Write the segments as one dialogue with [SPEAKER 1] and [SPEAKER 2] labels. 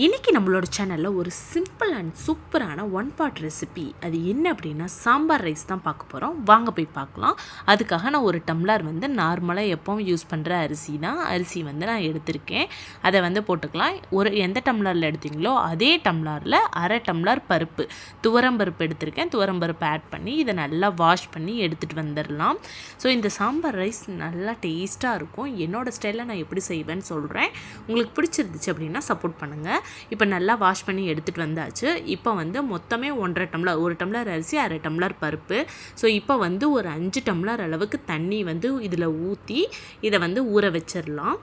[SPEAKER 1] இன்றைக்கி நம்மளோட சேனலில் ஒரு சிம்பிள் அண்ட் சூப்பரான ஒன் பாட் ரெசிபி அது என்ன அப்படின்னா சாம்பார் ரைஸ் தான் பார்க்க போகிறோம் வாங்க போய் பார்க்கலாம். அதுக்காக நான் ஒரு டம்ளர் வந்து நார்மலாக எப்போவும் யூஸ் பண்ணுற அரிசி தான். அரிசி வந்து நான் எடுத்திருக்கேன். அதை வந்து போட்டுக்கலாம். ஒரு எந்த டம்ளரில் எடுத்தீங்களோ அதே டம்ளரில் அரை டம்ளர் பருப்பு. துவரம் பருப்பு எடுத்திருக்கேன். துவரம் பருப்பு ஆட் பண்ணி இதை நல்லா வாஷ் பண்ணி எடுத்துகிட்டு வந்துடலாம். ஸோ இந்த சாம்பார் ரைஸ் நல்லா டேஸ்ட்டாக இருக்கும். என்னோடய ஸ்டைலில் நான் எப்படி செய்வேன்னு சொல்கிறேன் உங்களுக்கு பிடிச்சிருந்துச்சு அப்படின்னா சப்போர்ட் பண்ணுங்கள் இப்போ நல்லா வாஷ் பண்ணி எடுத்துகிட்டு வந்தாச்சு. இப்போ வந்து மொத்தமே ஒன்றரை டம்ளர் ஒரு டம்ளர் அரிசி அரை டம்ளர் பருப்பு. ஸோ இப்போ வந்து ஒரு அஞ்சு டம்ளர் அளவுக்கு தண்ணி வந்து இதில் ஊற்றி இதை வந்து ஊற வச்சிடலாம்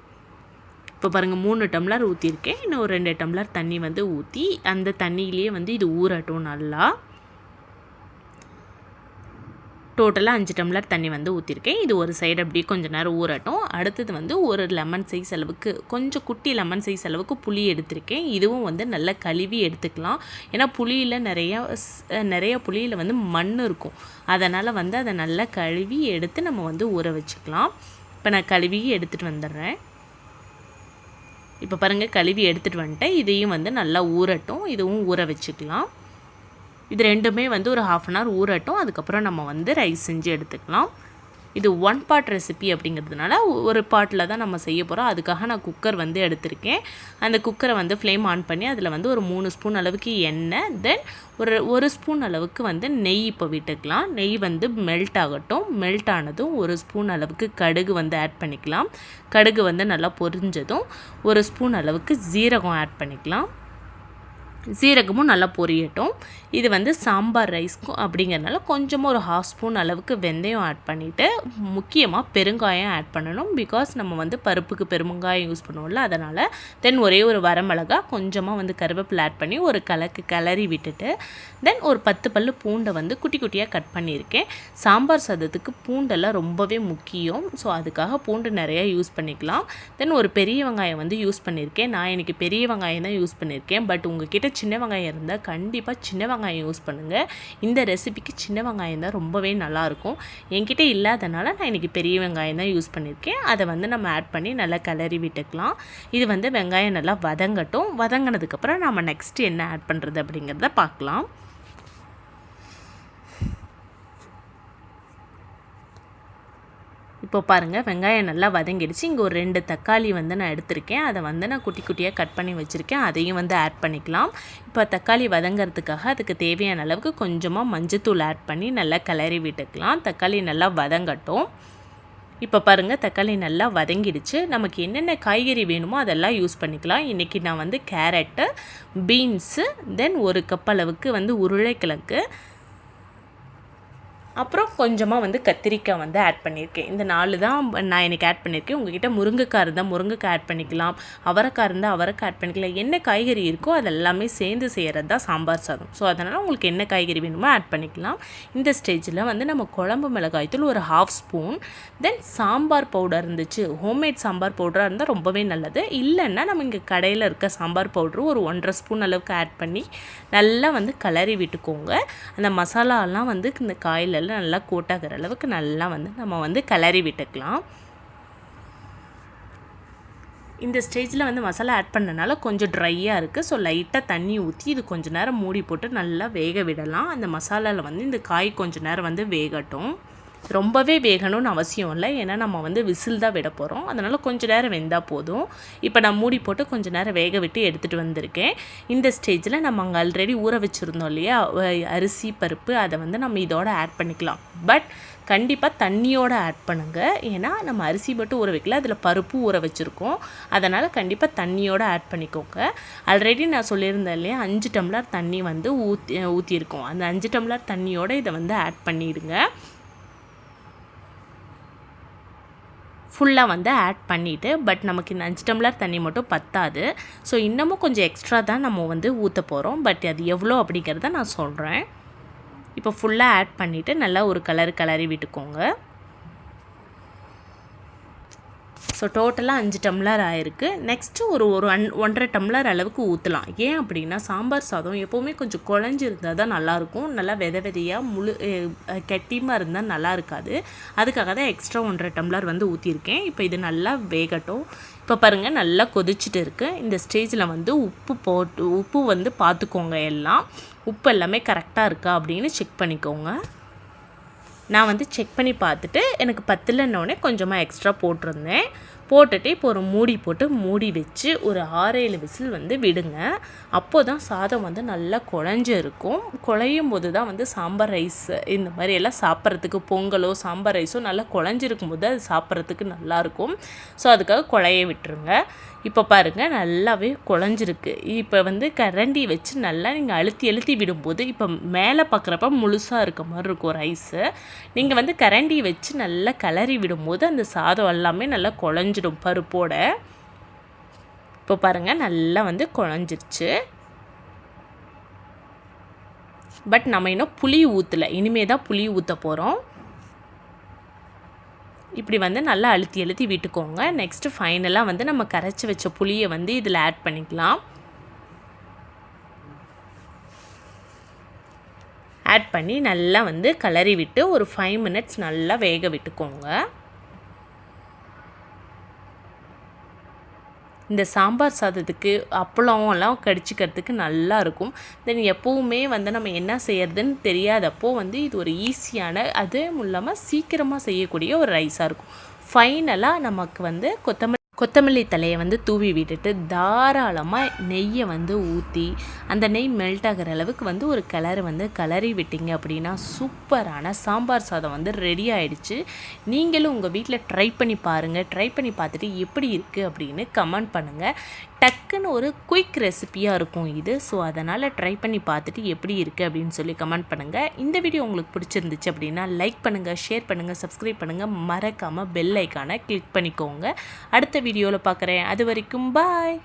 [SPEAKER 1] இப்போ பாருங்கள் மூணு டம்ளர் ஊற்றிருக்கேன் இன்னும் ஒரு ரெண்டு டம்ளர் தண்ணி வந்து ஊற்றி அந்த தண்ணியிலேயே வந்து இது ஊறட்டும் நல்லா. டோட்டலாக அஞ்சு டம்ளர் தண்ணி வந்து ஊற்றிருக்கேன் இது ஒரு சைடு அப்படியே கொஞ்சம் நேரம் ஊறட்டும். அடுத்தது வந்து ஒரு லெமன் சைஸ் அளவுக்கு கொஞ்சம் குட்டி லெமன் சைஸ் அளவுக்கு புளி எடுத்திருக்கேன். இதுவும் வந்து நல்லா கழுவி எடுத்துக்கலாம். ஏன்னா புளியில் நிறையா நிறைய புளியில் வந்து மண் இருக்கும். அதனால் வந்து அதை நல்லா கழுவி எடுத்து நம்ம வந்து ஊற வச்சுக்கலாம். இப்போ நான் கழுவி எடுத்துகிட்டு வந்துடுறேன். இப்போ பாருங்கள் கழுவி எடுத்துகிட்டு வந்துட்டேன். இதையும் வந்து நல்லா ஊறட்டும். இதுவும் ஊற வச்சுக்கலாம். இது ரெண்டுமே வந்து ஒரு ஹாஃப் அன் ஹவர் ஊறட்டும். அதுக்கப்புறம் நம்ம வந்து ரைஸ் செஞ்சு எடுத்துக்கலாம். இது ஒன் பார்ட் ரெசிபி அப்படிங்கிறதுனால ஒரு பாட்டில் தான் நம்ம செய்ய போகிறோம் அதுக்காக நான் குக்கர் வந்து எடுத்திருக்கேன். அந்த குக்கரை வந்து ஃப்ளேம் ஆன் பண்ணி அதில் வந்து ஒரு மூணு ஸ்பூன் அளவுக்கு எண்ணெய் தென் ஒரு ஒரு ஸ்பூன் அளவுக்கு வந்து நெய் இப்போ விட்டுக்கலாம். நெய் வந்து மெல்ட் ஆகட்டும். மெல்ட் ஆனதும் ஒரு ஸ்பூன் அளவுக்கு கடுகு வந்து ஆட் பண்ணிக்கலாம். கடுகு வந்து நல்லா பொரிஞ்சதும் ஒரு ஸ்பூன் அளவுக்கு ஜீரகம் ஆட் பண்ணிக்கலாம். சீரகமும் நல்லா பொரியட்டும். இது வந்து சாம்பார் ரைஸ்க்கும் அப்படிங்கிறதுனால கொஞ்சமாக ஒரு ஹாஃப் ஸ்பூன் அளவுக்கு வெந்தயம் ஆட் பண்ணிவிட்டு முக்கியமாக பெருங்காயம் ஆட் பண்ணணும். பிகாஸ் நம்ம வந்து பருப்புக்கு பெருங்காயம் யூஸ் பண்ணுவோம்ல அதனால் தென் ஒரே ஒரு வரமிளகா கொஞ்சமாக வந்து கருவேப்பிலை ஆட் பண்ணி ஒரு கலக்கு கிளறி விட்டுட்டு தென் ஒரு பத்து பல்லு பூண்டை வந்து குட்டி குட்டியாக கட் பண்ணியிருக்கேன். சாம்பார் சாதத்துக்கு பூண்டெல்லாம் ரொம்பவே முக்கியம். ஸோ அதுக்காக பூண்டு நிறையா யூஸ் பண்ணிக்கலாம். தென் ஒரு பெரிய வெங்காயம் வந்து யூஸ் பண்ணியிருக்கேன். நான் எனக்கு பெரிய வெங்காயம் தான் யூஸ் பண்ணியிருக்கேன். பட் உங்ககிட்ட சின்ன வெங்காயம் இருந்தால் கண்டிப்பாக சின்ன வெங்காயம் யூஸ் பண்ணுங்கள் இந்த ரெசிபிக்கு சின்ன வெங்காயம் தான் ரொம்பவே நல்லாயிருக்கும். என்கிட்ட இல்லாதனால நான் இன்றைக்கி பெரிய வெங்காயம் தான் யூஸ் பண்ணியிருக்கேன். அதை வந்து நம்ம ஆட் பண்ணி நல்லா கிளறி விட்டுக்கலாம். இது வந்து வெங்காயம் நல்லா வதங்கட்டும். வதங்கினதுக்கப்புறம் நம்ம நெக்ஸ்ட்டு என்ன ஆட் பண்ணுறது அப்படிங்கிறத பார்க்கலாம். இப்போ பாருங்கள் வெங்காயம் நல்லா வதங்கிடுச்சு. இங்கே ஒரு ரெண்டு தக்காளி வந்து நான் எடுத்திருக்கேன். அதை வந்து நான் குட்டி குட்டியாக கட் பண்ணி வச்சுருக்கேன். அதையும் வந்து ஆட் பண்ணிக்கலாம். இப்போ தக்காளி வதங்கிறதுக்காக அதுக்கு தேவையான அளவுக்கு கொஞ்சமாக மஞ்சத்தூள் ஆட் பண்ணி நல்லா கிளறி விட்டுக்கலாம். தக்காளி நல்லா வதங்கட்டும். இப்போ பாருங்கள் தக்காளி நல்லா வதங்கிடுச்சு. நமக்கு என்னென்ன காய்கறி வேணுமோ அதெல்லாம் யூஸ் பண்ணிக்கலாம். இன்றைக்கி நான் வந்து கேரட்டு பீன்ஸு தென் ஒரு கப் அளவுக்கு வந்து உருளைக்கிழங்கு அப்புறம் கொஞ்சமாக வந்து கத்திரிக்காய் வந்து ஆட் பண்ணியிருக்கேன். இந்த நாலு தான் நான் எனக்கு ஆட் பண்ணியிருக்கேன். உங்ககிட்ட முருங்கைக்காய் இருந்தால் முருங்கைக்காய் ஆட் பண்ணிக்கலாம். அவரைக்காய் இருந்தால் அவரைக்காய் ஆட் பண்ணிக்கலாம். என்ன காய்கறி இருக்கோ அது எல்லாமே சேர்ந்து செய்கிறது தான் சாம்பார் சாதம். ஸோ அதனால் உங்களுக்கு என்ன காய்கறி வேணுமோ ஆட் பண்ணிக்கலாம். இந்த ஸ்டேஜில் வந்து நம்ம குழம்பு மிளகாய்த்தூள் ஒரு half spoon then sambar powder இருந்துச்சு. ஹோம்மேட் சாம்பார் பவுடராக இருந்தால் ரொம்பவே நல்லது. இல்லைன்னா நம்ம இங்கே கடையில் இருக்க சாம்பார் பவுட்ரு ஒரு ஒன்றரை ஸ்பூன் அளவுக்கு ஆட் பண்ணி நல்லா வந்து கலரி விட்டுக்கோங்க. அந்த மசாலாலாம் வந்து இந்த காயில் காயிலெல்லாம் நல்லா கோட்டாகிற அளவுக்கு நல்லா வந்து நம்ம வந்து கிளறி விட்டுக்கலாம். இந்த ஸ்டேஜில் வந்து மசாலா ஆட் பண்ணனால கொஞ்சம் ட்ரையாக இருக்குது ஸோ லைட்டாக தண்ணி ஊற்றி இது கொஞ்சம் நேரம் மூடி போட்டு நல்லா வேக விடலாம். அந்த மசாலாவில் வந்து இந்த காய் கொஞ்சம் நேரம் வந்து வேகட்டும். ரொம்பவே வேகணும்னு அவசியம் இல்லை. ஏன்னா நம்ம வந்து விசில் தான் விட போகிறோம் அதனால் கொஞ்சம் நேரம் வெந்தால் போதும். இப்போ நான் மூடி போட்டு கொஞ்சம் நேரம் வேக விட்டு எடுத்துகிட்டு வந்திருக்கேன். இந்த ஸ்டேஜில் நம்ம அங்கே ஆல்ரெடி ஊற வச்சுருந்தோம் இல்லையா? அரிசி பருப்பு அதை வந்து நம்ம இதோட ஆட் பண்ணிக்கலாம். பட் கண்டிப்பாக தண்ணியோடு ஆட் பண்ணுங்கள் ஏன்னா நம்ம அரிசி மட்டும் ஊற வைக்கல அதில் பருப்பு ஊற வச்சுருக்கோம். அதனால் கண்டிப்பாக தண்ணியோடு ஆட் பண்ணிக்கோங்க. ஆல்ரெடி நான் சொல்லியிருந்தேன் இல்லையா? அஞ்சு டம்ளர் தண்ணி வந்து ஊற்றி ஊற்றியிருக்கோம் அந்த அஞ்சு டம்ளர் தண்ணியோடு இதை வந்து ஆட் பண்ணிடுங்க. ஃபுல்லாக வந்து ஆட் பண்ணிவிட்டு பட் நமக்கு இந்த அஞ்சு டம்ளர் தண்ணி மட்டும் பத்தாது. ஸோ இன்னமும் கொஞ்சம் எக்ஸ்ட்ரா தான் நம்ம வந்து ஊற்ற போகிறோம் பட் அது எவ்வளோ அப்படிங்கிறத நான் சொல்கிறேன் இப்போ ஃபுல்லாக ஆட் பண்ணிவிட்டு நல்லா ஒரு கலர் கலரி விட்டுக்கோங்க. ஸோ டோட்டலாக அஞ்சு டம்ளர் ஆயிருக்கு. நெக்ஸ்ட்டு ஒரு ஒரு ஒன் ஒன்றரை டம்ளர் அளவுக்கு ஊற்றலாம் ஏன் அப்படின்னா சாம்பார் சாதம் எப்போவுமே கொஞ்சம் குழஞ்சி இருந்தால் தான் நல்லாயிருக்கும். நல்லா வித விதையாக முழு கெட்டியமாக இருந்தால் நல்லா இருக்காது அதுக்காக தான் எக்ஸ்ட்ரா ஒன்றரை டம்ளர் வந்து ஊற்றிருக்கேன் இப்போ இது நல்லா வேகட்டும். இப்போ பாருங்கள் நல்லா கொதிச்சுட்டு இருக்குது இந்த ஸ்டேஜில் வந்து உப்பு போட்டு உப்பு வந்து பார்த்துக்கோங்க எல்லாம். உப்பு எல்லாமே கரெக்டாக இருக்கா அப்படின்னு செக் பண்ணிக்கோங்க. நான் வந்து செக் பண்ணி பார்த்துட்டு எனக்கு பத்தலன்னொடனே கொஞ்சமாக எக்ஸ்ட்ரா போட்டிருந்தேன். போட்டுட்டு இப்போ ஒரு மூடி போட்டு மூடி வச்சு ஒரு ஆறேழு விசில் வந்து விடுங்க. அப்போ தான் சாதம் வந்து நல்லா குழஞ்சி இருக்கும். குழையும் போது தான் வந்து சாம்பார் ரைஸ் இந்த மாதிரி எல்லாம் சாப்பிட்றதுக்கு பொங்கலோ சாம்பார் ரைஸோ நல்லா குழஞ்சிருக்கும் போது அது சாப்பிட்றதுக்கு நல்லாயிருக்கும் ஸோ அதுக்காக குழைய விட்டுருங்க. இப்போ பாருங்கள் நல்லாவே குழஞ்சிருக்கு. இப்போ வந்து கரண்டி வச்சு நல்லா நீங்கள் அழுத்தி அழுத்தி விடும்போது இப்போ மேலே பார்க்குறப்ப முழுசாக இருக்க மாதிரி இருக்கும் ரைஸு. நீங்கள் வந்து கரண்டி வச்சு நல்லா கிளறி விடும்போது அந்த சாதம் எல்லாமே நல்லா குழஞ்சிடும் பருப்போட. இப்போ பாருங்கள் நல்லா வந்து குழஞ்சிருச்சு. பட் நம்ம இன்னும் புளி ஊற்றலை இனிமே தான் புளி ஊற்ற போகிறோம் இப்படி வந்து நல்லா அழுத்தி அழுத்தி விட்டுக்கோங்க. நெக்ஸ்ட்டு ஃபைனலாக வந்து நம்ம கரைச்சி வச்ச புளியை வந்து இதில் ஆட் பண்ணிக்கலாம். ஆட் பண்ணி நல்லா வந்து கலரி விட்டு ஒரு ஃபைவ் மினிட்ஸ் நல்லா வேக விட்டுக்கோங்க. இந்த சாம்பார் சாதத்துக்கு அப்பளம் எல்லாம் கடிச்சிக்கிறதுக்கு நல்லா இருக்கும் தென் எப்போவுமே வந்து நம்ம என்ன செய்யறதுன்னு தெரியாதப்போ வந்து இது ஒரு ஈஸியான அதுவும் இல்லாமல் சீக்கிரமாக செய்யக்கூடிய ஒரு ரைஸாக இருக்கும். ஃபைனலாக நமக்கு வந்து கொத்தமல்லி கொத்தமல்லி தலையை வந்து தூவி விட்டுட்டு தாராளமாக நெய்யை வந்து ஊற்றி அந்த நெய் மெல்ட் ஆகிற அளவுக்கு வந்து ஒரு கிளறு வந்து கிளறி விட்டீங்க அப்படின்னா சூப்பரான சாம்பார் சாதம் வந்து ரெடி ஆகிடுச்சு நீங்களும் உங்கள் வீட்டில் ட்ரை பண்ணி பாருங்கள் ட்ரை பண்ணி பார்த்துட்டு எப்படி இருக்குது அப்படின்னு கமெண்ட் பண்ணுங்கள் டக்குன்னு ஒரு குயிக் ரெசிப்பியாக இருக்கும் இது. ஸோ அதனால் ட்ரை பண்ணி பார்த்துட்டு எப்படி இருக்குது அப்படின்னு சொல்லி கமெண்ட் பண்ணுங்கள் இந்த வீடியோ உங்களுக்கு பிடிச்சிருந்துச்சு அப்படின்னா லைக் பண்ணுங்கள் ஷேர் பண்ணுங்கள் சப்ஸ்கிரைப் பண்ணுங்கள் மறக்காமல் பெல் ஐக்கானை கிளிக் பண்ணிக்கோங்க. அடுத்த வீடியோவில் பார்க்குறேன். அது வரைக்கும் பாய்